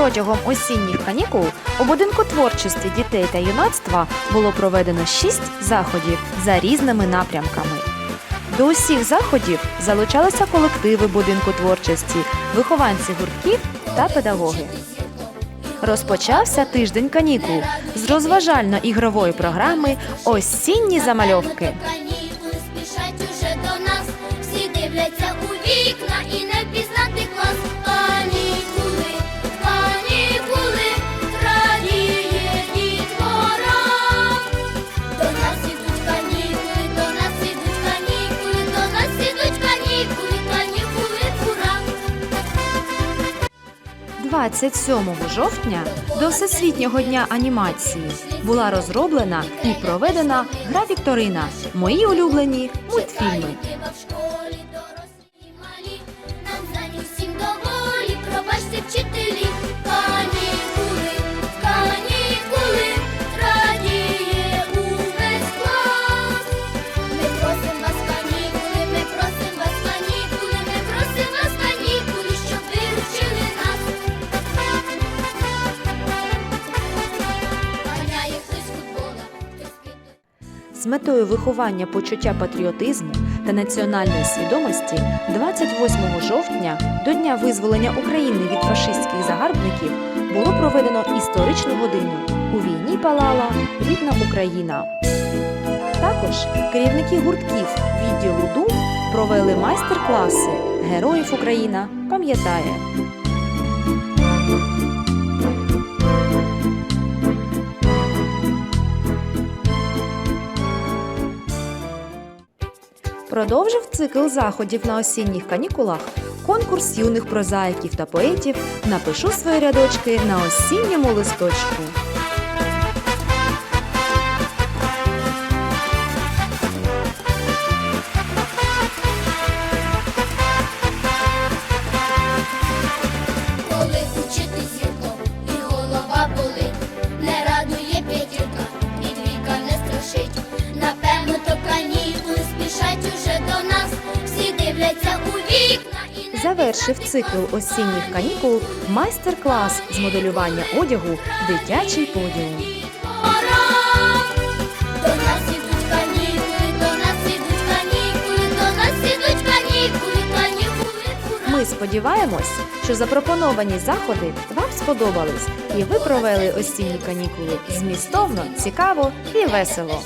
Протягом осінніх канікул у будинку творчості дітей та юнацтва було проведено шість заходів за різними напрямками. До усіх заходів залучалися колективи будинку творчості, вихованці гуртків та педагоги. Розпочався тиждень канікул з розважально-ігрової програми Осінні замальовки. Канікули спішать уже до нас. Всі дивляться у вікна і не 27 жовтня до Всесвітнього дня анімації була розроблена і проведена гра Вікторина Мої улюблені мультфільми. Вчителі. З метою виховання почуття патріотизму та національної свідомості 28 жовтня до Дня визволення України від фашистських загарбників було проведено історичну годину. У війні палала рідна Україна. Також керівники гуртків відділу ДУ провели майстер-класи Героїв Україна пам'ятає. Продовжив цикл заходів на осінніх канікулах конкурс юних прозаїків та поетів Напишу свої рядочки на осінньому листочку. Завершив цикл осінніх канікул майстер-клас з моделювання одягу Дитячий подіум. Ми сподіваємось, що запропоновані заходи вам сподобались, і ви провели осінні канікули змістовно, цікаво і весело.